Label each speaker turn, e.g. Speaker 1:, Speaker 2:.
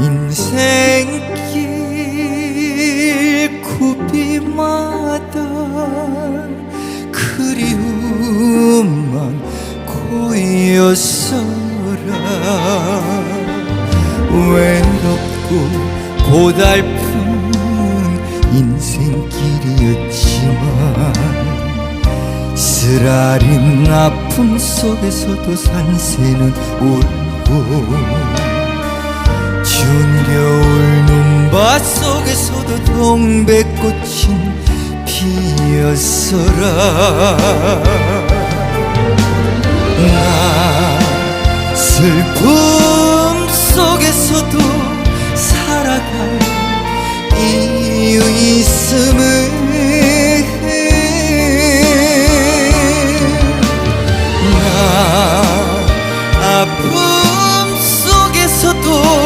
Speaker 1: 인생길 굽이마다 그리움만 고였어라. 외롭고 고달픈 인생길이었지만 쓰라린 아픔 속에서도 산새는 울고 속에서도 동백꽃은 피었어라. 나 슬픔 속에서도 살아갈 있음을